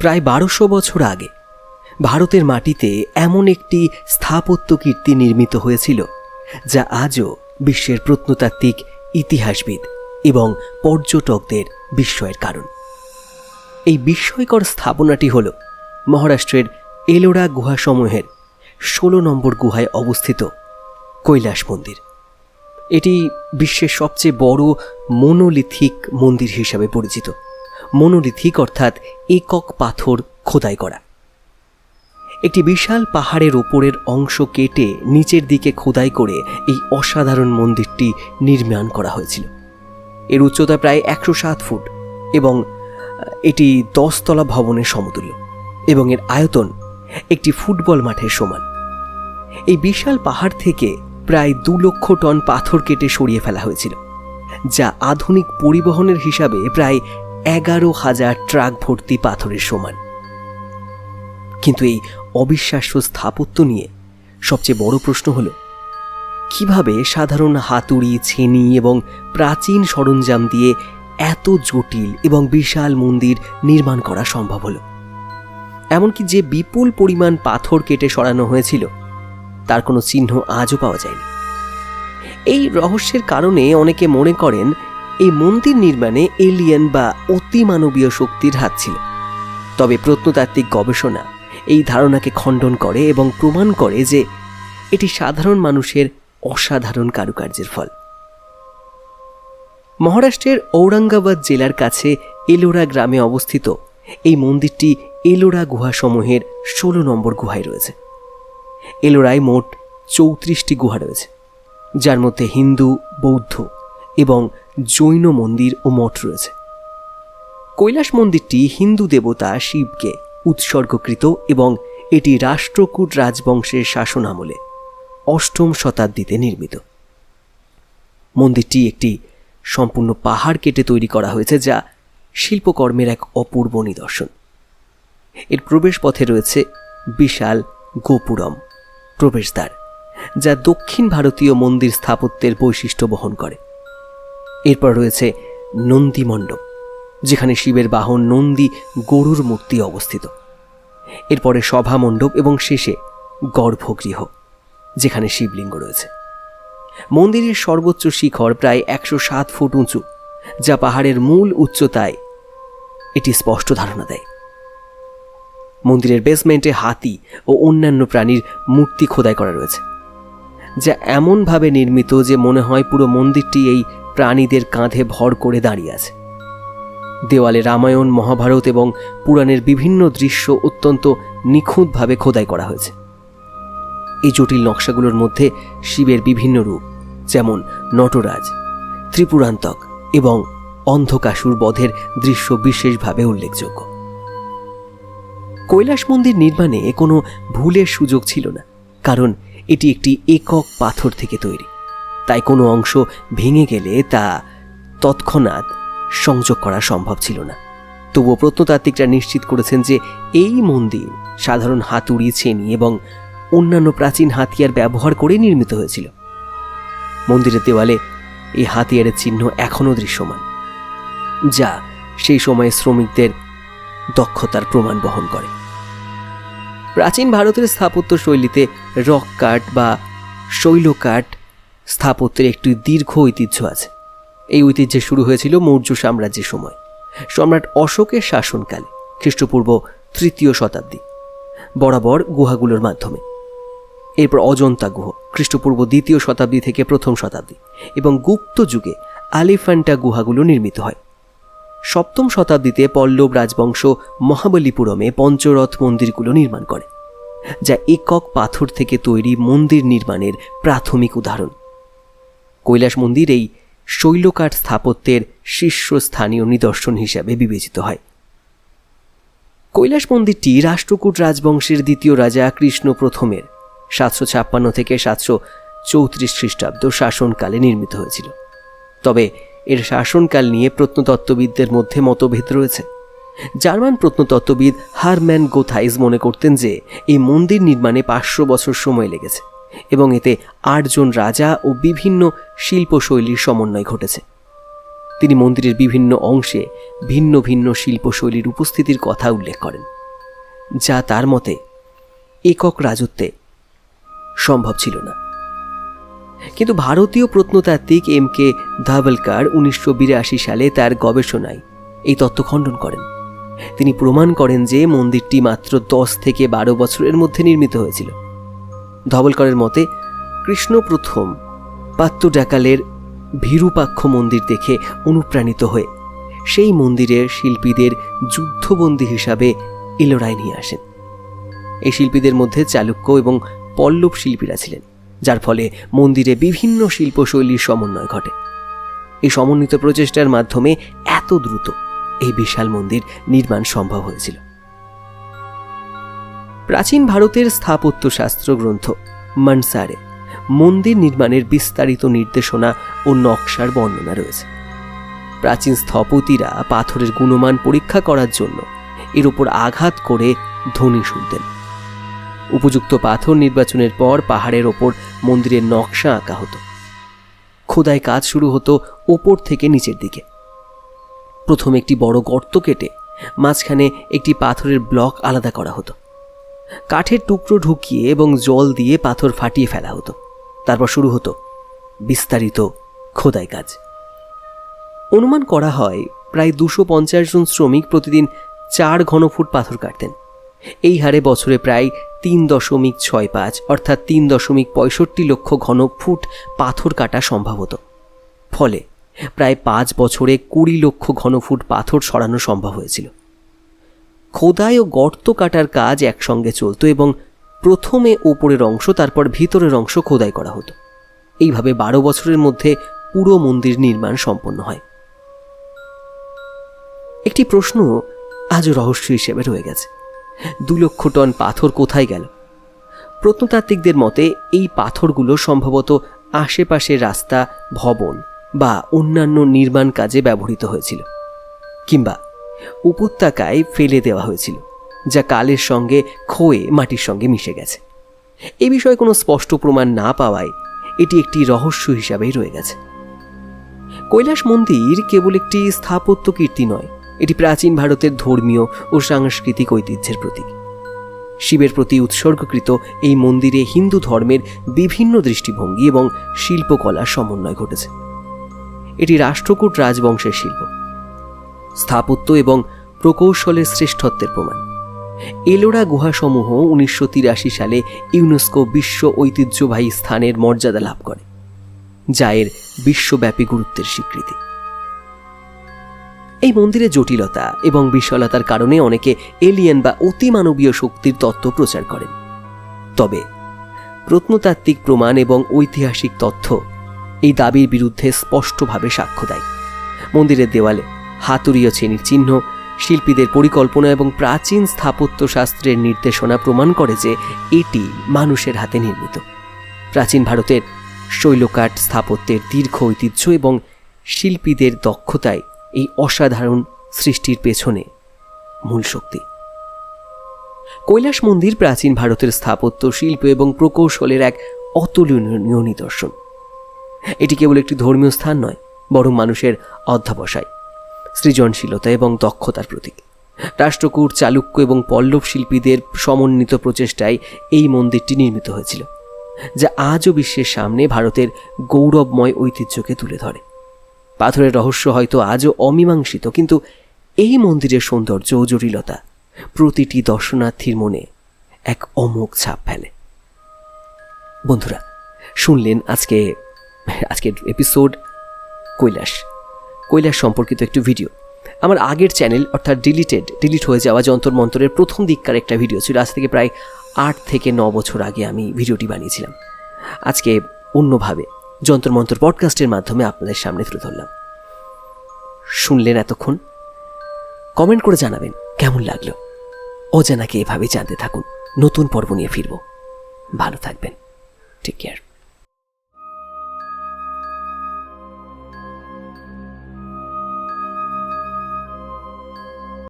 প্রায় বারোশো বছর আগে, ভারতের মাটিতে এমন একটি স্থাপত্য কীর্তি নির্মিত হয়েছিল, যা আজও বিশ্বের প্রত্নতাত্ত্বিক ইতিহাসবিদ এবং পর্যটকদের বিস্ময়ের কারণ। এই বিস্ময়কর স্থাপনাটি হল মহারাষ্ট্রের এলোরা গুহাসমূহের ষোলো নম্বর গুহায় অবস্থিত কৈলাস মন্দির। এটি বিশ্বের সবচেয়ে বড় মনোলিথিক মন্দির হিসাবে পরিচিত। মনোলিথিক অর্থাৎ একক পাথর খোদাই করা। একটি বিশাল পাহাড়ের ওপরের অংশ কেটে নিচের দিকে খোদাই করে এই অসাধারণ মন্দিরটি নির্মাণ করা হয়েছিল। এর উচ্চতা প্রায় একশো সাত ফুট এবং এটি দশতলা ভবনের সমতুল্য এবং এর আয়তন একটি ফুটবল মাঠের সমান। এই বিশাল পাহাড় থেকে প্রায় দু লক্ষ টন পাথর কেটে সরিয়ে ফেলা হয়েছিল, যা আধুনিক পরিবহনের হিসাবে প্রায় এগারো হাজার ট্রাক ভর্তি পাথরের সমান। কিন্তু এই অবিশ্বাস্য স্থাপত্য নিয়ে সবচেয়ে বড় প্রশ্ন হল, কীভাবে সাধারণ হাতুড়ি, ছেনি এবং প্রাচীন সরঞ্জাম দিয়ে এত জটিল এবং বিশাল মন্দির নির্মাণ করা সম্ভব হলো? এমনকি যে বিপুল পরিমাণ পাথর কেটে সরানো হয়েছিল, তার কোনো চিহ্ন আজও পাওয়া যায়নি। এই রহস্যের কারণে অনেকে মনে করেন এই মন্দির নির্মাণে এলিয়েন বা অতিমানবীয় শক্তির হাত ছিল। তবে প্রত্নতাত্ত্বিক গবেষণা এই ধারণাকে খণ্ডন করে এবং প্রমাণ করে যে এটি সাধারণ মানুষের অসাধারণ কারুকার্যের ফল। মহারাষ্ট্রের ঔরঙ্গাবাদ জেলার কাছে এলোরা গ্রামে অবস্থিত এই মন্দিরটি এলোরা গুহাসমূহের ষোলো নম্বর গুহায় রয়েছে। এলোরায় মোট চৌত্রিশটি গুহা রয়েছে, যার মধ্যে হিন্দু, বৌদ্ধ এবং জৈন মন্দির ও মঠ রয়েছে। কৈলাস মন্দিরটি হিন্দু দেবতা শিবকে উৎসর্গকৃত এবং এটি রাষ্ট্রকূট রাজবংশের শাসন আমলে অষ্টম শতাব্দীতে নির্মিত। মন্দিরটি একটি সম্পূর্ণ পাহাড় কেটে তৈরি করা হয়েছে যা শিল্পকর্মের এক অপূর্ব নিদর্শন। এর প্রবেশপথে রয়েছে বিশাল গোপুরম প্রবেশদ্বার, যা দক্ষিণ ভারতীয় মন্দির স্থাপত্যের বৈশিষ্ট্য বহন করে। এরপর রয়েছে নন্দী মণ্ডপ, যেখানে শিবের বাহন নন্দী গরুর মূর্তি অবস্থিত। এরপরে সভা মণ্ডপ এবং শেষে গর্ভগৃহ, যেখানে শিবলিঙ্গ রয়েছে। মন্দিরের সর্বোচ্চ শিখর প্রায় একশো সাত ফুট উঁচু, যা পাহাড়ের মূল উচ্চতায় এটি স্পষ্ট ধারণা দেয়। মন্দিরের বেসমেন্টে হাতি ও অন্যান্য প্রাণীর মূর্তি খোদাই করা রয়েছে, যা এমনভাবে নির্মিত যে মনে হয় পুরো মন্দিরটি এই প্রাণীদের কাঁধে ভর করে দাঁড়িয়ে আছে। দেওয়ালে রামায়ণ, মহাভারত এবং পুরাণের বিভিন্ন দৃশ্য অত্যন্ত নিখুঁতভাবে খোদাই করা হয়েছে। এই জটিল নকশাগুলোর মধ্যে শিবের বিভিন্ন রূপ, যেমন নটরাজ, ত্রিপুরান্তক এবং অন্ধকাসুর বধের দৃশ্য বিশেষভাবে উল্লেখযোগ্য। কৈলাস মন্দির নির্মাণে কোনো ভুলের সুযোগ ছিল না, কারণ এটি একটি একক পাথর থেকে তৈরি। তাই কোনো অংশ ভেঙে গেলে তা তৎক্ষণাৎ সংযোগ করা সম্ভব ছিল না। তবুও প্রত্নতাত্ত্বিকরা নিশ্চিত করেছেন যে এই মন্দির সাধারণ হাতুড়ি ছেনি এবং অন্যান্য প্রাচীন হাতিয়ার ব্যবহার করে নির্মিত হয়েছিল। মন্দিরের দেওয়ালে এই হাতিয়ারের চিহ্ন এখনও দৃশ্যমান, যা সেই সময়ে শ্রমিকদের দক্ষতার প্রমাণ বহন করে। প্রাচীন ভারতের স্থাপত্য শৈলীতে রক কাঠ বা শৈল কাট স্থাপত্যের একটি দীর্ঘ ঐতিহ্য আছে। এই ঐতিহ্য শুরু হয়েছিল মৌর্য সাম্রাজ্যের সময়। সম্রাট অশোকের শাসনকালে, খ্রিস্টপূর্ব তৃতীয় শতাব্দী, বরাবর গুহাগুলোর মাধ্যমে। এরপর অজন্তা গুহ, খ্রিস্টপূর্ব দ্বিতীয় শতাব্দী থেকে প্রথম শতাব্দী এবং গুপ্ত যুগে আলিফ্যান্টা গুহাগুলো নির্মিত হয়। সপ্তম শতাব্দীতে পল্লব রাজবংশ মহাবলীপুরমে পঞ্চরথ মন্দিরগুলো নির্মাণ করে, যা একক পাথর থেকে তৈরি মন্দির নির্মাণের প্রাথমিক উদাহরণ। কৈলাস মন্দির এই শৈলকাঠ স্থাপত্যের শীর্ষস্থানীয় নিদর্শন হিসাবে বিবেচিত হয়। কৈলাস মন্দিরটি রাষ্ট্রকূট রাজবংশের দ্বিতীয় রাজা কৃষ্ণ প্রথমের সাতশো ছাপ্পান্ন থেকে সাতশো চৌত্রিশ খ্রিস্টাব্দ শাসনকালে নির্মিত হয়েছিল। তবে এর শাসনকাল নিয়ে প্রত্নতত্ত্ববিদদের মধ্যে মতভেদ রয়েছে। জার্মান প্রত্নতত্ত্ববিদ হারম্যান গোথাইজ মনে করতেন যে, এই মন্দির নির্মাণে পাঁচশো বছর সময় লেগেছে। এবং এতে আটজন রাজা ও বিভিন্ন শিল্পশৈলীর সমন্বয় ঘটেছে। তিনি মন্দিরের বিভিন্ন অংশে ভিন্ন ভিন্ন শিল্পশৈলীর উপস্থিতির কথা উল্লেখ করেন, যা তার মতে একক রাজত্বে সম্ভব ছিল না। কিন্তু ভারতীয় প্রত্নতাত্ত্বিক এম কে ধাভলকার উনিশশো সালে তার গবেষণায় এই তত্ত্ব খণ্ডন করেন। তিনি প্রমাণ করেন যে মন্দিরটি মাত্র দশ থেকে বারো বছরের মধ্যে নির্মিত হয়েছিল। ধবলকরের মতে, কৃষ্ণ প্রথম পাত্রডাকালের ভীরুপাক্ষ মন্দির দেখে অনুপ্রাণিত হয়ে সেই মন্দিরের শিল্পীদের যুদ্ধবন্দী হিসাবে ইলোরায় নিয়ে আসেন। এই শিল্পীদের মধ্যে চালুক্য এবং পল্লব শিল্পীরা ছিলেন, যার ফলে মন্দিরে বিভিন্ন শিল্পশৈলীর সমন্বয় ঘটে। এই সমন্বিত প্রচেষ্টার মাধ্যমে এত দ্রুত এই বিশাল মন্দির নির্মাণ সম্ভব হয়েছিল। প্রাচীন ভারতের স্থাপত্য শাস্ত্র গ্রন্থ, মনসারে। মন্দির নির্মাণের বিস্তারিত নির্দেশনা ও নকশার বর্ণনা রয়েছে। প্রাচীন স্থপতিরা পাথরের গুণমান পরীক্ষা করার জন্য এর উপর আঘাত করে ধ্বনি শুনতেন। উপযুক্ত পাথর নির্বাচনের পর পাহাড়ের ওপর মন্দিরের নকশা আঁকা হতো। খোদায় কাজ শুরু হতো ওপর থেকে নিচের দিকে। প্রথম একটি বড় গর্ত কেটে মাঝখানে একটি পাথরের ব্লক আলাদা করা হতো। কাঠের টুকরো ঢুকিয়ে এবং জল দিয়ে পাথর ফাটিয়ে ফেলা হতো। তারপর শুরু হতো বিস্তারিত খোদাই কাজ। অনুমান করা হয় প্রায় দুশো পঞ্চাশ জন শ্রমিক প্রতিদিন চার ঘনফুট পাথর কাটতেন। এই হারে বছরে প্রায় তিন দশমিক ছয় পাঁচ অর্থাৎ তিন দশমিক পঁয়ষট্টি লক্ষ ঘন ফুট পাথর কাটা সম্ভব হতো। ফলে প্রায় পাঁচ বছরে কুড়ি লক্ষ ঘনফুট পাথর সরানো সম্ভব হয়েছিল। খোদাই ও গর্ত কাটার কাজ একসঙ্গে চলতো এবং প্রথমে ওপরের অংশ, তারপর ভিতরের অংশ খোদাই করা হতো। এইভাবে বারো বছরের মধ্যে পুরো মন্দির নির্মাণ সম্পন্ন হয়। একটি প্রশ্ন আজও রহস্য হিসেবে রয়ে গেছে। দু লক্ষ টন পাথর কোথায় গেল? প্রত্নতাত্ত্বিকদের মতে, এই পাথরগুলো সম্ভবত আশেপাশের রাস্তা, ভবন বা অন্যান্য নির্মাণ কাজে ব্যবহৃত হয়েছিল, কিংবা উপত্যকায় ফেলে দেওয়া হয়েছিল, যা কালের সঙ্গে ক্ষয়ে মাটির সঙ্গে মিশে গেছে। এ বিষয়ে কোনো স্পষ্ট প্রমাণ না পাওয়ায় এটি একটি রহস্য হিসাবেই রয়ে গেছে। কৈলাস মন্দির কেবল একটি স্থাপত্য কীর্তি নয়, এটি প্রাচীন ভারতের ধর্মীয় ও সাংস্কৃতিক ঐতিহ্যের প্রতীক। শিবের প্রতি উৎসর্গকৃত এই মন্দিরে হিন্দু ধর্মের বিভিন্ন দৃষ্টিভঙ্গি এবং শিল্পকলার সমন্বয় ঘটেছে। এটি রাষ্ট্রকূট রাজবংশের শিল্প। স্থাপত্য এবং প্রকৌশলের শ্রেষ্ঠত্বের প্রমাণ। এলোরা গুহাসমূহ উনিশশো তিরাশি সালে ইউনেস্কো বিশ্ব ঐতিহ্যবাহী স্থানের মর্যাদা লাভ করে, যা এর বিশ্বব্যাপী গুরুত্বের স্বীকৃতি। এই মন্দিরের জটিলতা এবং বিশালতার কারণে অনেকে এলিয়েন বা অতিমানবীয় শক্তির তত্ত্ব প্রচার করেন। তবে প্রত্নতাত্ত্বিক প্রমাণ এবং ঐতিহাসিক তথ্য এই দাবির বিরুদ্ধে স্পষ্টভাবে সাক্ষ্য দেয়। মন্দিরের দেওয়ালে শ্রেণির চিহ্ন, শিল্পীদের পরিকল্পনা এবং প্রাচীন স্থাপত্য শাস্ত্রের নির্দেশনা প্রমাণ করে যে এটি মানুষের হাতে নির্মিত। প্রাচীন ভারতের শৈলকাট স্থাপত্যের দীর্ঘ ঐতিহ্য এবং শিল্পীদের দক্ষতায় এই অসাধারণ সৃষ্টির পেছনে মূল শক্তি। কৈলাস মন্দির প্রাচীন ভারতের স্থাপত্য, শিল্প এবং প্রকৌশলের এক অতুলনীয় নিদর্শন। এটি কেবল একটি ধর্মীয় স্থান নয়, বরং মানুষের অধ্যাবসায়। সৃজনশীলতা এবং দক্ষতার প্রতীক। রাষ্ট্রকূট, চালুক্য এবং পল্লব শিল্পীদের সমন্বিত প্রচেষ্টায় এই মন্দিরটি নির্মিত হয়েছিল, যা আজও বিশ্বের সামনে ভারতের গৌরবময় ঐতিহ্যকে তুলে ধরে। পাথরের রহস্য হয়তো আজও অমীমাংসিত, কিন্তু এই মন্দিরের সৌন্দর্য ও জটিলতা প্রতিটি দর্শনার্থীর মনে এক অমোঘ ছাপ ফেলে। বন্ধুরা, শুনলেন আজকে, আজকের এপিসোড কৈলাস। কৈলাস সম্পর্কিত একটি ভিডিও আমার আগের চ্যানেল অর্থাৎ ডিলিটেড ডিলিট হয়ে যাওয়া যন্তর মন্তরের প্রথম দিককার একটা ভিডিও ছিল। আজ থেকে প্রায় আট থেকে ন বছর আগে আমি ভিডিওটি বানিয়েছিলাম। আজকে অন্যভাবে, যন্তর মন্তর পডকাস্টের মাধ্যমে আপনাদের সামনে তুলে ধরলাম। শুনলেন এতক্ষণ? কমেন্ট করে জানাবেন, কেমন লাগল? অজানাকে এভাবে জানতে থাকুন। নতুন পর্ব নিয়ে ফিরব। ভালো থাকবেন। Take care